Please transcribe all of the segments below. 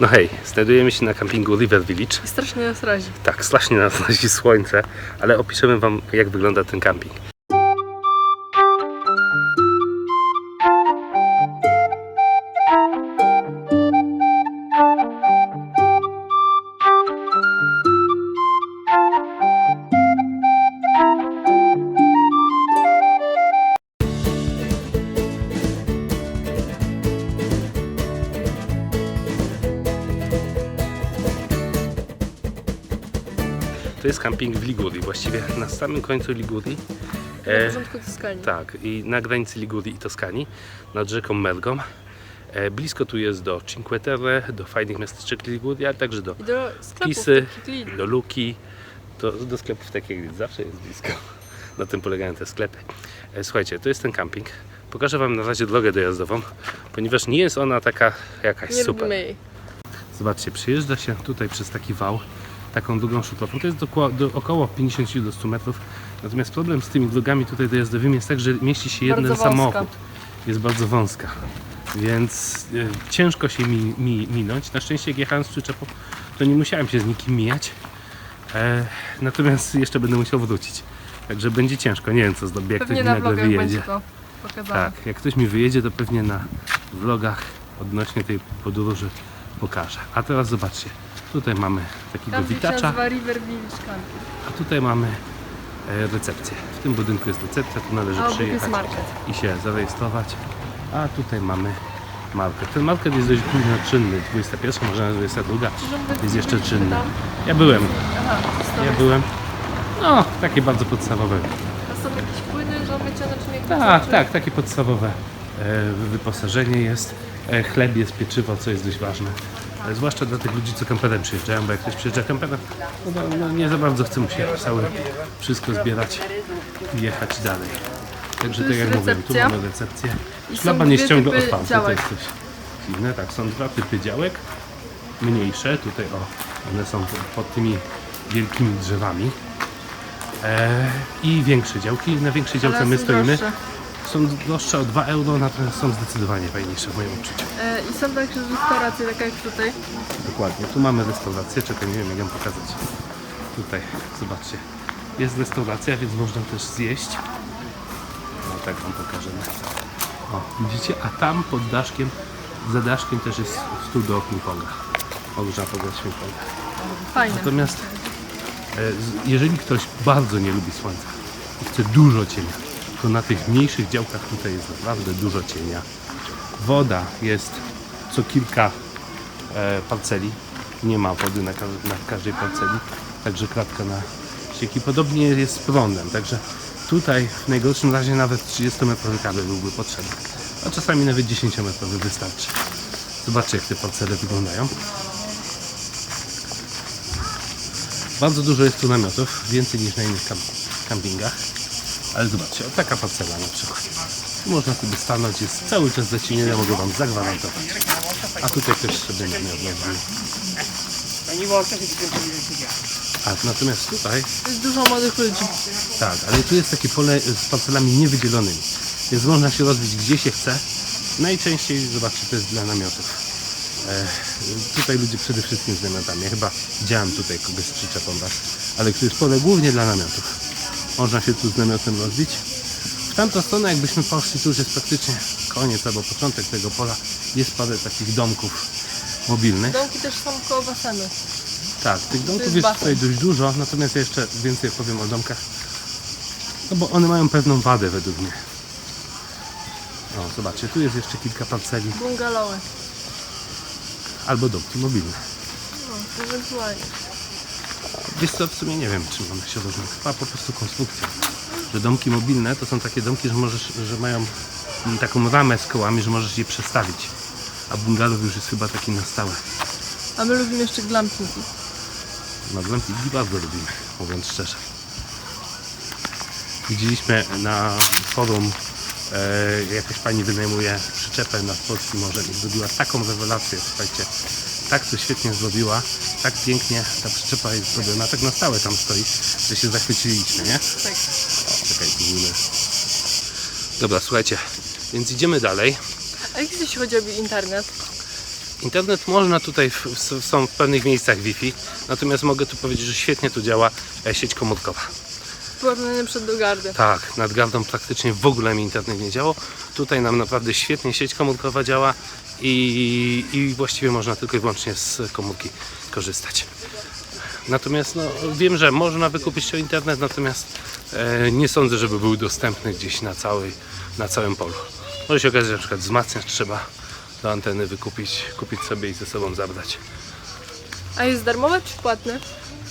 No hej, znajdujemy się na kampingu River Village. I strasznie nas razi. Tak, strasznie nas razi słońce, ale opiszemy Wam, jak wygląda ten camping. To jest camping w Ligurii, właściwie na samym końcu Ligurii. Na E, porządku Toskanii. tak, i na granicy Ligurii i Toskanii, nad rzeką Mergą. E, blisko tu jest do Cinque Terre, do fajnych miasteczek Ligurii, ale także do I do sklepów Pisy, do Luki, do, do sklepów takich jak zawsze jest blisko. Na tym polegają te sklepy. E, Słuchajcie, to jest ten camping. Pokażę Wam na razie drogę dojazdową, ponieważ nie jest ona taka jakaś Nie super. Zobaczcie, przyjeżdża się tutaj przez taki wał, taką długą szutrową. To jest do, do, około 50 do 100 metrów. Natomiast problem z tymi drogami tutaj dojazdowymi jest tak, że mieści się jeden Bardzo wąska. samochód. Jest bardzo wąska. Więc e, ciężko się mi, mi, minąć. Na szczęście jak jechałem z przyczepą, to nie musiałem się z nikim mijać. E, natomiast jeszcze będę musiał wrócić. Także będzie ciężko. Nie wiem co zrobię, jak ktoś mi na nagle wyjedzie. Tak, jak ktoś mi wyjedzie, to pewnie na vlogach odnośnie tej podróży pokażę. A teraz zobaczcie, tutaj mamy takiego Tam witacza, nazywa River Village Camping. a tutaj mamy e, recepcję. W tym budynku jest recepcja, tu należy A obok jest przyjechać market. i się zarejestrować. A tutaj mamy market. Ten market jest dość późno czynny, 21, może nawet 22 jest jeszcze czynny. Ja byłem, Aha, to ja byłem. No, takie bardzo podstawowe A są jakieś płyny, że mycie naczynek? Tak, czy- tak, takie podstawowe e, wyposażenie jest. E, chleb jest, pieczywo, co jest dość ważne. Zwłaszcza dla tych ludzi, co kamperem przyjeżdżają, bo jak ktoś przyjeżdża kamperem, no, to, no nie za bardzo chce mu się cały wszystko zbierać i jechać dalej. Także tak jak mówiłem, tu mamy recepcję. Szlaban nie ściąga typy otwarty, to jest coś dziwne. Tak, są dwa typy działek, mniejsze, tutaj o, one są pod, tymi wielkimi drzewami. E, I większe działki. Na większej działce my stoimy. Są droższe o 2 euro, natomiast są zdecydowanie fajniejsze w moim odczuciu. E, I są także restauracje, taka jak tutaj. Dokładnie. Tu mamy restaurację, czekaj, nie wiem jak ją pokazać. Tutaj, zobaczcie. Jest restauracja, więc można też zjeść. No tak wam pokażemy. O, widzicie? A tam pod daszkiem, za daszkiem też jest stół do ping-ponga. Można pograć ping-ponga. Fajne. Natomiast e, jeżeli ktoś bardzo nie lubi słońca i chce dużo cienia, to na tych mniejszych działkach tutaj jest naprawdę dużo cienia. Woda jest co kilka e, parceli. Nie ma wody na, na każdej parceli, także kratka na ścieki. Podobnie jest z prądem, także tutaj w najgorszym razie nawet 30-metrowy kabel byłby potrzebny, a czasami nawet 10-metrowy wystarczy. Zobaczcie jak te parcele wyglądają. Bardzo dużo jest tu namiotów, więcej niż na innych kamp kampingach. Ale zobaczcie, o taka parcela na przykład. Tu Można sobie stanąć, jest cały czas zacienione, mogę Wam zagwarantować. A tutaj też sobie namiot rozumiem. A natomiast tutaj, Jest dużo młodych ludzi. tak, ale tu jest takie pole z parcelami niewydzielonymi. Więc można się rozbić gdzie się chce. Najczęściej, zobaczcie, to jest dla namiotów. E, tutaj ludzie przede wszystkim z namiotami. Ja chyba widziałem tutaj kogoś z przyczepą raz. Ale to jest pole głównie dla namiotów. Można się tu z namiotem rozbić. W tamtą stronę jakbyśmy poszli, tu już jest praktycznie koniec albo początek tego pola. Jest parę takich domków mobilnych. Domki też są koło basenu. Tak, tych domków jest tutaj dość dużo, natomiast ja jeszcze więcej powiem o domkach. No bo one mają pewną wadę według mnie. O, zobaczcie, tu jest jeszcze kilka parceli Bungalowy. albo domki mobilne. No, ewentualnie. Wiesz co, w sumie nie wiem, czym one się różnią. Chyba po prostu konstrukcja. Że domki mobilne to są takie domki, że możesz, że mają taką ramę z kołami, że możesz je przestawić. A bungalow już jest chyba taki na stałe. A my lubimy jeszcze glampingi. No glampingi bardzo lubimy, mówiąc szczerze. Widzieliśmy na forum e, jakaś pani wynajmuje przyczepę nad Polskim Morzem i zrobiła taką rewelację, słuchajcie. Tak to świetnie zrobiła, tak pięknie ta przyczepa jest zrobiona, tak na stałe tam stoi, że się zachwyciliśmy, nie? Tak. Czekaj, minę. Dobra, słuchajcie, więc idziemy dalej. A jak jeśli chodzi o internet? Internet można tutaj, w, w, są w pewnych miejscach Wi-Fi, natomiast mogę tu powiedzieć, że świetnie tu działa e, sieć komórkowa. Porównanie przed do gardy. Tak, nad gardą praktycznie w ogóle mi internet nie działał. Tutaj nam naprawdę świetnie sieć komórkowa działa i, i właściwie można tylko i wyłącznie z komórki korzystać. Natomiast no, wiem, że można wykupić to internet, natomiast e, nie sądzę, żeby był dostępny gdzieś na, całej, na całym polu. Może się okazać, że na przykład wzmacniacz trzeba do anteny wykupić, kupić sobie i ze sobą zabrać. A jest darmowe czy płatne?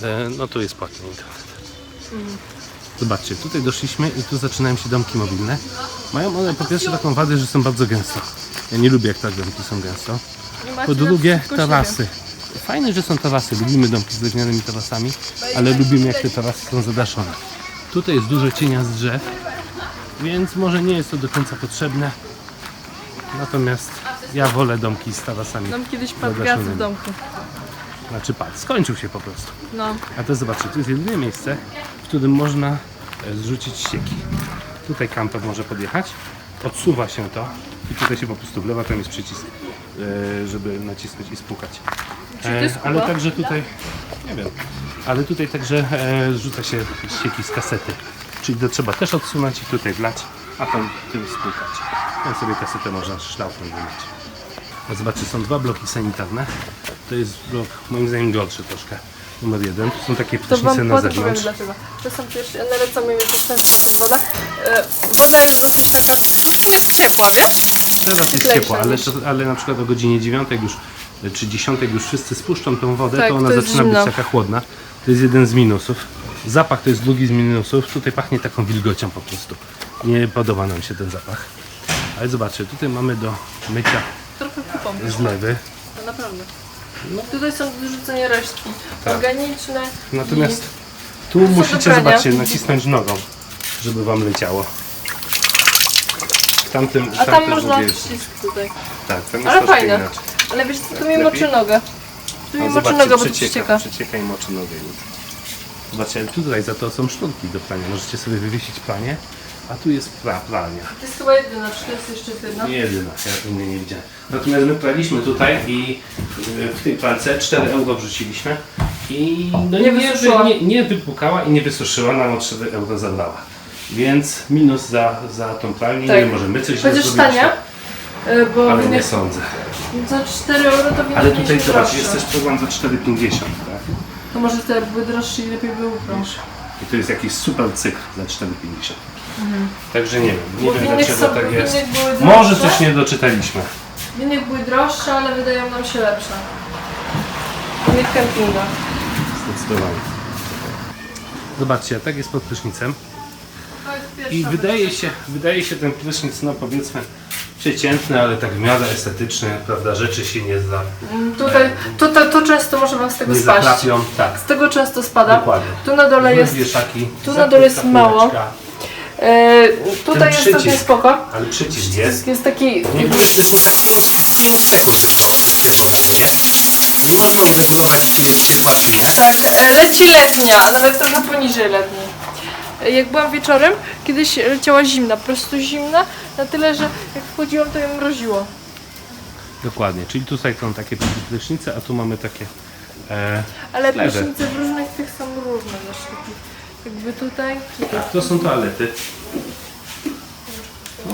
E, no tu jest płatny internet. Zobaczcie, tutaj doszliśmy i tu zaczynają się domki mobilne. Mają one po pierwsze taką wadę, że są bardzo gęsto. Ja nie lubię jak tak domki są gęsto. Po drugie tarasy. Fajne, że są tarasy. Lubimy domki z drewnianymi tarasami, ale lubimy jak te tarasy są zadaszone. Tutaj jest dużo cienia z drzew, więc może nie jest to do końca potrzebne. Natomiast ja wolę domki z tarasami. Nam kiedyś padł gaz zadaszonymi. w domku. Znaczy pad, skończył się po prostu. No. A to zobaczcie, to jest jedyne miejsce, w którym można e, zrzucić ścieki. Tutaj kamper może podjechać, odsuwa się to i tutaj się po prostu wlewa, tam jest przycisk, e, żeby nacisnąć i spłukać. Czy to jest ale Kuba? także tutaj, nie wiem, ale tutaj także e, zrzuca się ścieki z kasety. Czyli to trzeba też odsunąć i tutaj wlać, a tam tym spłukać. Tam sobie kasetę można szlaufem wylać. Zobaczcie, są dwa bloki sanitarne. To jest blok moim zdaniem gorszy troszkę. Numer jeden. Tu są takie To prysznice na potem powiem zewnątrz. dlaczego. To są pierwsze, nalecamy mi dostępna woda. E, woda jest dosyć taka, troszkę jest ciepła, wiesz? Teraz jest ciepło, ale, ale na przykład o godzinie 9 już e, czy 10 już wszyscy spuszczą tą wodę, Tak, to ona to zaczyna zimno. być taka chłodna. To jest jeden z minusów. Zapach to jest drugi z minusów. Tutaj pachnie taką wilgocią po prostu. Nie podoba nam się ten zapach. Ale zobaczcie, tutaj mamy do mycia Trochę kupą. zlewy. No naprawdę. Tutaj są do wyrzucenia resztki Tak. organiczne. Natomiast i tu musicie, zobaczcie, nacisnąć nogą, żeby wam leciało. W tamtym, w A tam tamtym można jest- przycisk tutaj. Tak, tam jest Ale troszkę fajne. inaczej. Ale wiesz co, tu mi Lepiej? moczy nogę. Tu mi No, moczy zobaczcie, nogę, bo to przecieka, ścieka. przecieka i moczy nogę już. Zobaczcie, ale tutaj za to są sznurki do prania. Możecie sobie wywiesić pranie, a tu jest pra, pralnia. To jest chyba jedyna, czy to jest jeszcze jedna? Nie jedyna, ja innej nie widziałem. Natomiast my praliśmy tutaj i y, w tej pralce 4 euro wrzuciliśmy i no Nie nie, wysuszyła. nie, nie wypłukała i nie wysuszyła, nam o 4 euro zabrała. Więc minus za, za tą pralnię, Tak. nie wiem, może my coś źle Chociaż zrobiliśmy, tania, e, bo ale nie sądzę. za 4 euro to winny Ale tutaj mieliśmy zobacz, droższe. jest też program za 4,50, tak? To może te były droższe i lepiej by ubrał. I to jest jakiś super cykl za 4,50. Także nie wiem, nie Bo wiem winnych dlaczego są- tak jest. winnych były Może coś nie doczytaliśmy. Winnych były droższe, ale wydają nam się lepsze. W innych kempingach. Zdecydowanie. Zobaczcie, tak jest pod prysznicem. Jest I wydaje się, wydaje się ten prysznic, no powiedzmy, przeciętny, ale tak w miarę estetyczny, prawda, rzeczy się nie, za, Mm, Tutaj, to, to, to często może wam z tego nie spaść. Tak, Z tego często spada. dokładnie. Tu na dole jest, Wieszaki, tu na dole jest mało. e, tutaj Ten jest przycisk. całkiem spoko. Ale przycisk jest. Jest, jest taki, Nie bo tak 5, 5 sekund trwało takie pokazanie. Nie można uregulować cie- ciepła czy nie. tak, e, leci letnia, a nawet trochę poniżej letniej. Jak byłam wieczorem, kiedyś leciała zimna, po prostu zimna, na tyle, że jak wchodziłam, to ją mroziło. Dokładnie, czyli tutaj są takie prysznice, a tu mamy takie e, Ale Lewe. prysznice w różnych tych są różne też. takie. Jakby tutaj, tutaj. Tak, to są toalety.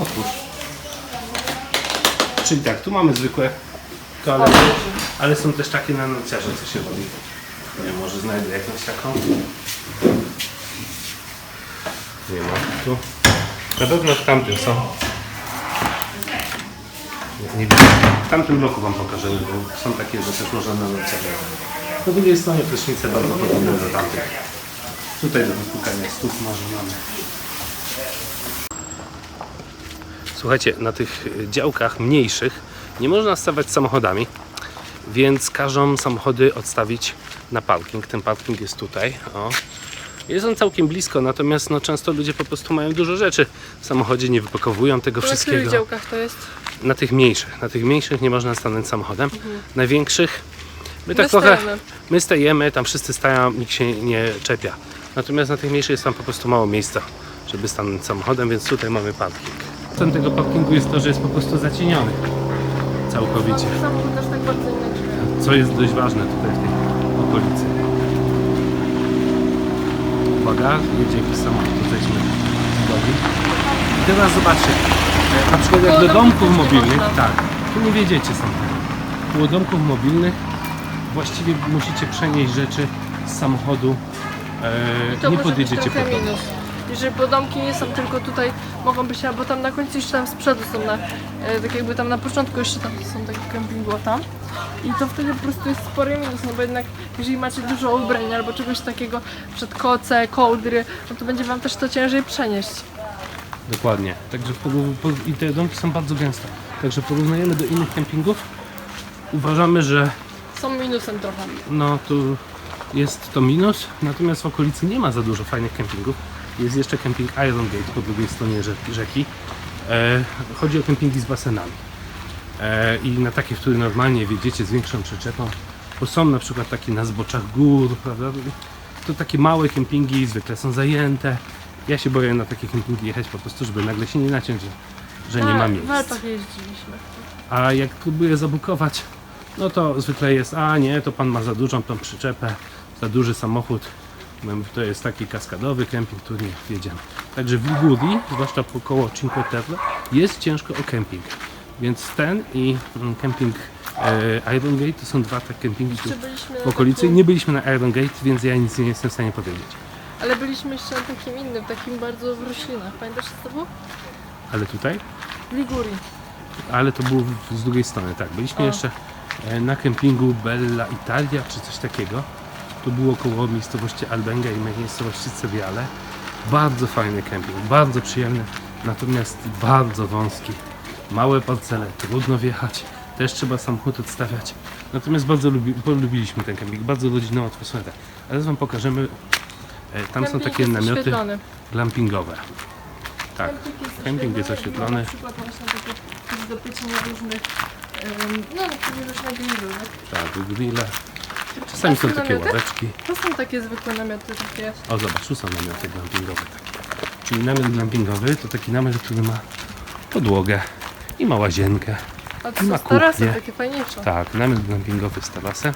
Otwórz. Czyli tak, tu mamy zwykłe toalety, ale są też takie na nocjarze, co się robi. Nie wiem, może znajdę jakąś taką. Nie ma tu. Na pewno w tamtym są. Nie, nie widzę. W tamtym bloku wam pokażę, bo są takie, że też można na nocjarze. Po drugiej stronie prysznice bardzo podobne do tamtych. Tutaj do wypukania stóp może mamy. Słuchajcie, na tych działkach mniejszych nie można stawać samochodami, więc każą samochody odstawić na parking. Ten parking jest tutaj. O. Jest on całkiem blisko, natomiast no, często ludzie po prostu mają dużo rzeczy w samochodzie, nie wypakowują tego Na których wszystkiego. działkach to jest? Na tych mniejszych, na tych mniejszych nie można stanąć samochodem. Na większych my tak My trochę stajemy. my stajemy, tam wszyscy stają, nikt się nie czepia. Natomiast na tych mniejszych jest tam po prostu mało miejsca, żeby stanąć samochodem, więc tutaj mamy parking. Celem tego parkingu jest to, że jest po prostu zacieniony. całkowicie. Samochód też tak bardzo. Co jest dość ważne tutaj w tej okolicy. Uwaga, jedzie jakiś samochód, to zejdźmy z drogi. I teraz zobaczcie, e, na przykład jak do domków mobilnych, tak, tu nie wiedziecie sam tego. Koło domków mobilnych właściwie musicie przenieść rzeczy z samochodu, e, To nie podjedziecie trochę pod minus. Jeżeli podomki nie są tylko tutaj, mogą być albo tam na końcu, jeszcze tam z przodu są na, e, tak jakby tam na początku jeszcze tam są takie kempingu tam. I to wtedy po prostu jest spory minus, no bo jednak jeżeli macie dużo ubrań albo czegoś takiego, przed koce, kołdry, no to będzie wam też to ciężej przenieść. Dokładnie. Także por- i te domki są bardzo gęste. Także porównujemy do innych kempingów. Uważamy, że Są minusem trochę. no tu jest to minus, natomiast w okolicy nie ma za dużo fajnych kempingów. Jest jeszcze kemping Iron Gate po drugiej stronie rze- rzeki. E, chodzi o kempingi z basenami. E, I na takie, w które normalnie wjedziecie z większą przyczepą, bo są na przykład takie na zboczach gór, prawda? To takie małe kempingi zwykle są zajęte. Ja się boję na takie kempingi jechać po prostu, żeby nagle się nie naciąć, że, że nie ma Tak, W miejsc. Alpach jeździliśmy. A jak próbuję zabukować, no to zwykle jest, a nie, to pan ma za dużą tą przyczepę, za duży samochód. To jest taki kaskadowy kemping, który nie wjedziemy. Także w Liguri, zwłaszcza po koło Cinque Terre, jest ciężko o kemping. Więc ten i mm, kemping e, Iron Gate to są dwa takie kempingi w okolicy. Nie byliśmy na Iron Gate, więc ja nic nie jestem w stanie powiedzieć. Ale byliśmy jeszcze na takim innym, takim bardzo w roślinach. Pamiętasz co to było? Ale tutaj? W Ligurii. Ale to było w- z drugiej strony, tak. Byliśmy jeszcze e, na kempingu Bella Italia, czy coś takiego. To było koło miejscowości Albenga i miejscowości Ceviale. Bardzo fajny kemping, bardzo przyjemny, natomiast bardzo wąski. Małe parcele, trudno wjechać, też trzeba samochód odstawiać. Natomiast bardzo lubi, polubiliśmy ten kemping, bardzo rodzinną atmosferę. A teraz Wam pokażemy, e, tam są takie jest namioty oświetlony. glampingowe. Tak, Kemping jest oświetlony. Na przykład właśnie takie pieczenia różnych, em, no takie różne grilly. tak, grille. Czasami są Takie namioty? ławeczki. To są takie zwykłe namioty, takie O zobacz, tu są namioty glampingowe takie. Czyli namiot glampingowy to taki namiot, który ma podłogę i ma łazienkę. a to I ma starasy, kuchnię. takie fajniejsze. Tak, namiot glampingowy z tarasem.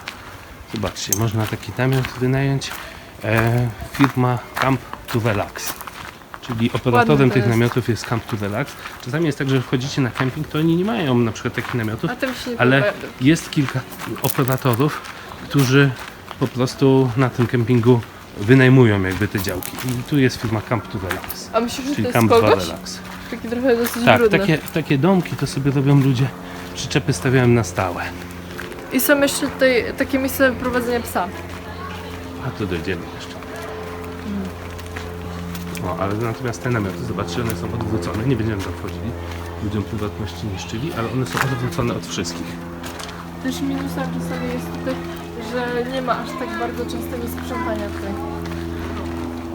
Zobaczcie, można taki namiot wynająć. E, firma Camp to Relax. Czyli operatorem Ładny to tych jest. namiotów jest Camp to Relax. Czasami jest tak, że wchodzicie na kemping, to oni nie mają na przykład takich namiotów, A tym się nie ale podoba. jest kilka operatorów, którzy po prostu na tym kempingu wynajmują jakby te działki. I tu jest firma Camp to Relax, A myślisz, że to czyli jest Camp 2 kogoś? Relax. Taki trochę dosyć Tak, brudny. takie, takie domki to sobie robią ludzie, przyczepy stawiają na stałe. I są jeszcze tutaj takie miejsca wyprowadzenia psa. A tu dojdziemy jeszcze. No, ale natomiast te namioty, zobaczcie, one są odwrócone, nie będziemy tam wchodzili, ludziom prywatności niszczyli, ale one są odwrócone od wszystkich. Też minusem czasami jest tutaj, że nie ma aż tak bardzo częstego sprzątania tutaj.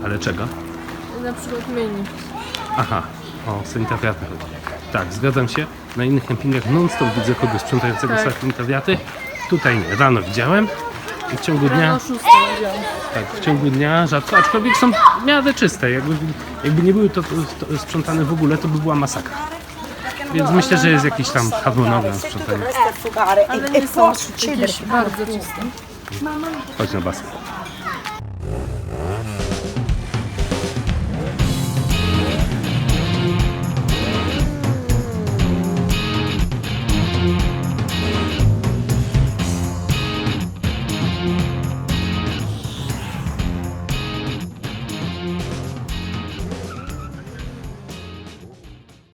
Ale czego? Na przykład myjni. Aha, o sanitariaty chodzi. Tak, zgadzam się. Na innych kempingach non-stop widzę kogoś sprzątającego Tak. sanitariaty. Tutaj nie, rano widziałem. I w ciągu dnia, Rano 6 widziałam. tak, w ciągu dnia rzadko, aczkolwiek są w miarę czyste. Jakby, jakby nie były to, to sprzątane w ogóle, to by była masakra. Więc myślę, że jest jakiś tam harmonogram sprzątania. dovreste affogare Ale nie są jakieś bardzo czyste. Chodź na basen.